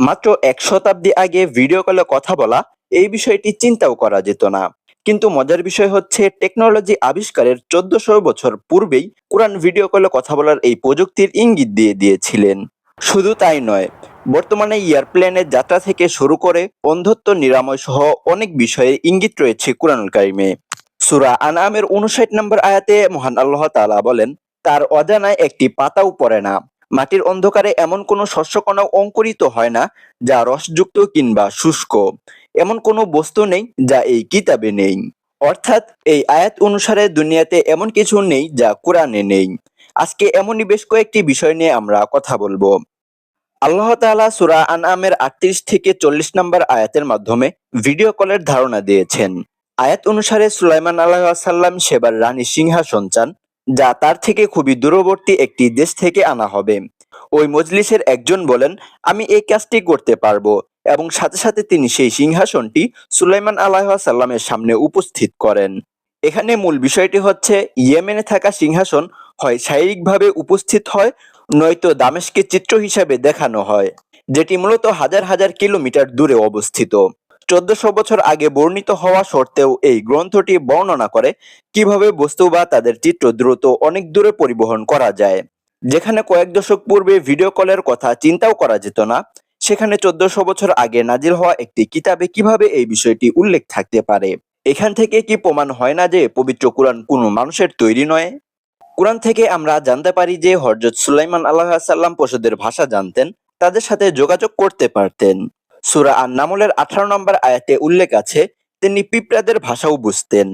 মাত্র এক শতাব্দী আগে ভিডিও কলে কথা বলা এই বিষয়টি চিন্তাও করা যেত না। কিন্তু মজার বিষয় হচ্ছে টেকনোলজি আবিষ্কারের চোদ্দশো বছর পূর্বেই কোরআন ভিডিও কলে কথা বলার এই প্রযুক্তির ইঙ্গিত দিয়ে দিয়েছিলেন। শুধু তাই নয়, বর্তমানে এয়ারপ্লেনের যাত্রা থেকে শুরু করে অন্ধত্ব নিরাময় সহ অনেক বিষয়ে ইঙ্গিত রয়েছে কোরআনুল কারিমে। সুরা আনামের উনষাট নম্বর আয়াতে মহান আল্লাহ তাআলা বলেন, তার অজানায় একটি পাতাও পড়ে না। মাটির অন্ধকারে এমন কোনো শস্যকণাও অঙ্কুরিত হয় না, যা রসযুক্ত কিংবা শুষ্ক। এমন কোনো বস্তু নেই যা এই কিতাবে নেই। অর্থাৎ এই আয়াত অনুসারে দুনিয়াতে এমন কিছু নেই যা কোরআনে নেই। আজকে এমনই বেশ কয়েকটি বিষয় নিয়ে আমরা কথা বলব। আল্লাহ তাআলা সূরা আনআমের আটত্রিশ থেকে চল্লিশ নম্বর আয়াতের মাধ্যমে ভিডিও কলের ধারণা দিয়েছেন। আয়াত অনুসারে সুলাইমান আলাইসাল্লাম সেবার রানী সিংহাসন চান। যা তার থেকে খুবই দূরবর্তী একটি দেশ থেকে আনা হবে। ওই মজলিসের একজন বলেন, আমি এই কাজটি করতে পারব। এবং সাথে সাথে তিনি সেই সিংহাসনটি সুলাইমান আলাইসাল্লামের সামনে উপস্থিত করেন। এখানে মূল বিষয়টি হচ্ছে, ইয়েমেনে থাকা সিংহাসন হয় শারীরিকভাবে উপস্থিত হয়, নয়তো দামেশকে চিত্র হিসাবে দেখানো হয়, যেটি মূলত হাজার হাজার কিলোমিটার দূরে অবস্থিত। চোদ্দশো বছর আগে বর্ণিত হওয়া সত্ত্বেও এই গ্রন্থটি বর্ণনা করে কীভাবে বস্তু বা তাদের চিত্র দ্রুত অনেক দূরে পরিবহন করা যায়। যেখানে কয়েক দশক পূর্বে ভিডিও কলের কথা চিন্তাও করা যেত না, সেখানে চোদ্দশো বছর আগে নাজিল হওয়া একটি কিতাবে কীভাবে এই বিষয়টি উল্লেখ থাকতে পারে? এখান থেকে কি প্রমাণ হয় না যে পবিত্র কোরআন কোনো মানুষের তৈরি নয়? কোরআন থেকে আমরা জানতে পারি যে হরজত সুলাইমান আল্লাহ সাল্লাম পশুদের ভাষা জানতেন, তাদের সাথে যোগাযোগ করতে পারতেন। সুরা আর নামলের আঠারো নম্বর আয়াতে উল্লেখ আছে, তিনি পিঁপড়াদের ভাষাও বুঝতেন।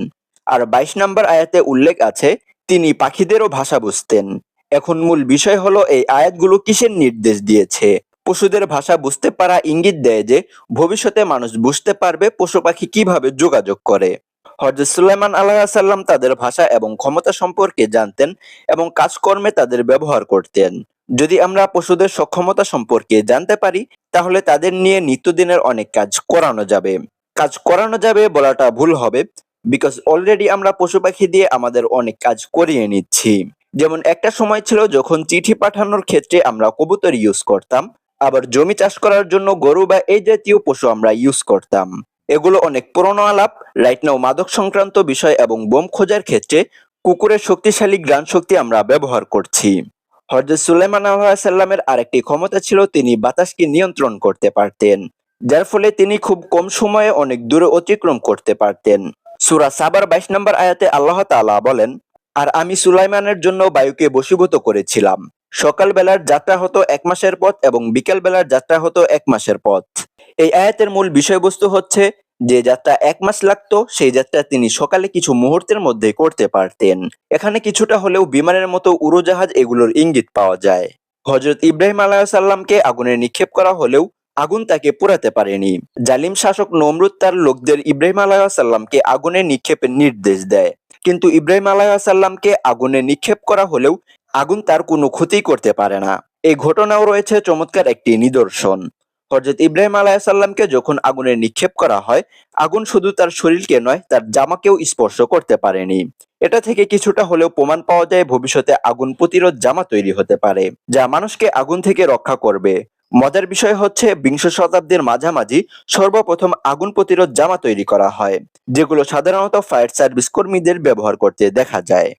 আর বাইশ নম্বর আয়াতে উল্লেখ আছে, তিনি পাখিদেরও ভাষা বুঝতেন। এখন মূল বিষয় হলো, এই আয়াতগুলো কিসের নির্দেশ দিয়েছে? পশুদের ভাষা বুঝতে পারা ইঙ্গিত দেয় যে, ভবিষ্যতে মানুষ বুঝতে পারবে পশু পাখি কীভাবে যোগাযোগ করে। হজরত সুলাইমান আল্লাহ সাল্লাম তাদের ভাষা এবং ক্ষমতা সম্পর্কে জানতেন এবং কাজকর্মে তাদের ব্যবহার করতেন। যদি আমরা পশুদের সক্ষমতা সম্পর্কে জানতে পারি, তাহলে তাদের নিয়ে নিত্যদিনের অনেক কাজ করানো যাবে। কাজ করানো যাবে বলাটা ভুল হবে বিকজ অলরেডি আমরা পশু পাখি দিয়ে আমাদের অনেক কাজ করিয়ে নিচ্ছি। যেমন একটা সময় ছিল যখন চিঠি পাঠানোর ক্ষেত্রে আমরা কবুতর ইউজ করতাম, আবার জমি চাষ করার জন্য গরু বা এই জাতীয় পশু আমরা ইউজ করতাম। এগুলো অনেক পুরনো আলাপ রাইট নাও মাদক সংক্রান্ত বিষয় এবং বোম খোঁজার ক্ষেত্রে কুকুরের শক্তিশালী গ্রাণ শক্তি আমরা ব্যবহার করছি। হজরত সুলাইমান সাল্লামের আরেকটি ক্ষমতা ছিল, তিনি বাতাসকে নিয়ন্ত্রণ করতে পারতেন, যার ফলে তিনি খুব কম সময়ে অনেক দূরে অতিক্রম করতে পারতেন। সুরা সাবার বাইশ নম্বর আয়াতে আল্লাহ তালা বলেন, আর আমি সুলাইমানের জন্য বায়ুকে বশীভূত করেছিলাম। সকালবেলার যাত্রা হতো এক মাসের পথ এবং বিকেলবেলার যাত্রা হতো এক মাসের পথ। এই আয়াতের মূল বিষয়বস্তু হচ্ছে যে যাত্রা এক মাস লাগতো, সেই যাত্রা তিনি সকালে কিছু মুহূর্তের মধ্যে করতে পারতেন। এখানে কিছুটা হলেও বিমানের মতো উড়োজাহাজ এগুলোর ইঙ্গিত পাওয়া যায়। হজরত ইব্রাহিম আলাহিসাল্লামকে আগুনে নিক্ষেপ করা হলেও আগুন তাকে পোড়াতে পারেনি। জালিম শাসক নমরুদ তার লোকদের ইব্রাহিম আলাহিসাল্লামকে আগুনে নিক্ষেপের নির্দেশ দেয়। কিন্তু ইব্রাহিম আলাহিসাল্লামকে আগুনে নিক্ষেপ করা হলেও আগুন তার কোনো ক্ষতি করতে পারে না। এই ঘটনাও রয়েছে চমৎকার একটি নিদর্শন। হজরত ইব্রাহিম আলাইসাল্লামকে যখন আগুনে নিক্ষেপ করা হয়, আগুন শুধু তার শরীরকে নয়, তার জামাকেও স্পর্শ করতে পারেনি। এটা থেকে কিছুটা হলেও প্রমাণ পাওয়া যায় ভবিষ্যতে আগুন প্রতিরোধ জামা তৈরি হতে পারে, যা মানুষকে আগুন থেকে রক্ষা করবে। মজার বিষয় হচ্ছে বিংশ শতাব্দীর মাঝামাঝি সর্বপ্রথম আগুন প্রতিরোধ জামা তৈরি করা হয়, যেগুলো সাধারণত ফায়ার সার্ভিস কর্মীদের ব্যবহার করতে দেখা যায়।